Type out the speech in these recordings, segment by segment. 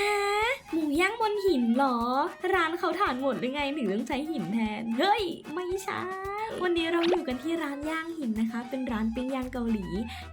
ฮะหมู ย่างบนหินเหรอ ร้านเขาถ่านหมดหรือไงถึงต้องใช้หินแทน เฮ้ย ไม่ใช่ วันนี้เราอยู่กันที่ร้านย่างหินนะคะ เป็นร้านปิ้งย่างเกาหลี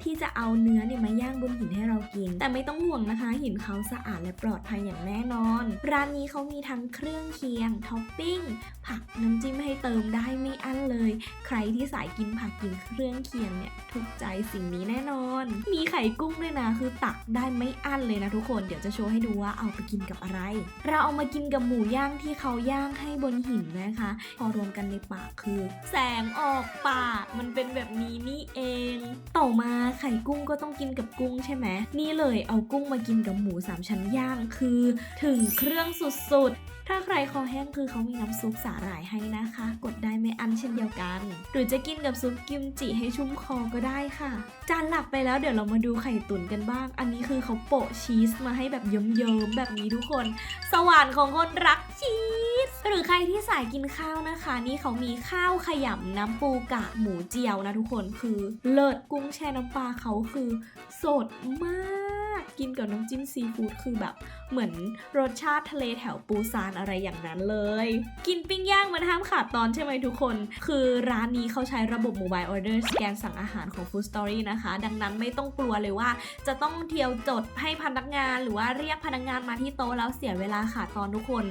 ที่จะเอาเนื้อเนี่ยมาย่างบนหินให้เรากิน แต่ไม่ต้องห่วงนะคะ หินเขาสะอาดและปลอดภัยอย่างแน่นอน ร้านนี้เขามีทั้งเครื่องเคียงท็อปปิ้งผักน้ำจิ้มให้เติมได้ไม่อั้นเลย ใครที่สายกินผักกินเครื่องเคียงเนี่ยถูกใจสิ่งนี้แน่นอน มีไข่กุ้งด้วยนะคือตักได้ไม่อั้นเลยนะทุกคนเดี๋ยวจะโชว์ให้ดูว่าเอาไปกินกับอะไรเราเอามากินกับหมูย่างที่เขาย่างให้บนหินนะคะ พอรวมกันในปากคือ แสงออกปากมันเป็นแบบนี้นี่เอง ต่อมาไข่กุ้งก็ต้องกินกับกุ้งใช่ไหมนี่เลยเอากุ้งมากินกับหมูสามชั้นย่างคือ ถึงเครื่องสุดๆ ถ้าใครคอแห้งคือเขามีน้ำซุปสาหร่ายให้นะคะ กดได้ไม่อันเช่นเดียวกัน หรือจะกินกับซุปกิมจิให้ชุ่มคอก็ได้ค่ะ จานหลักไปแล้วเดี๋ยวเรามาดูไข่ตุ๋นกันบ้าง อันนี้คือเขาโปะชีสมาให้แบบเยิ้มๆแบบนี้ทุกคนสวรรค์ของคนรักชีสหรือใครที่สายกินข้าวนะคะ นี่เขามีข้าวขยำน้ำปูกะหมูเจียวนะทุกคนคือเลิศกุ้งแช่น้ำปลาเขาคือสดมาก กินกับน้ำจิ้มซีฟู้ดคือแบบเหมือนรสชาติทะเลแถวปูซานอะไรอย่างนั้นเลย กินปิ้งย่างมันห้ามขาดตอนใช่ไหมทุกคน คือร้านนี้เขาใช้ระบบ Mobile Order สแกนสั่งอาหารของ Food Story นะคะ ดังนั้นไม่ต้องกลัวเลยว่า จะต้องเที่ยวจดให้พนักงาน หรือว่าเรียกพนักงานมาที่โต๊ะแล้วเสียเวลาขาดตอนทุกคน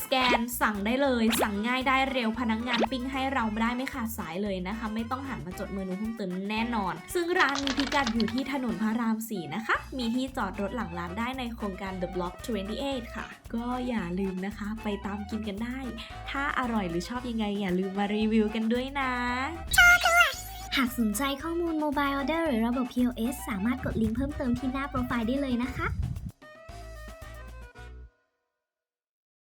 สแกนสั่งได้เลย สั่งง่ายได้เร็วพนักงานปิ้งให้เราได้ไม่ขาดสายเลยนะคะ ไม่ต้องหันมาจดเมนูเพิ่มเติมแน่นอน ซึ่งร้านมีพิกัดอยู่ที่ถนนพระราม 4 นะคะ มีที่จอดรถหลังร้านได้ในโครงการ The Block 28 ค่ะ ก็อย่าลืมนะคะ ไปตามกินกันได้ ถ้าอร่อยหรือชอบยังไง อย่าลืมมารีวิวกันด้วยนะหากสนใจข้อมูล Mobile Order หรือระบบ POS สามารถกดลิงก์เพิ่มเติมที่หน้าโปรไฟล์ได้เลยนะคะ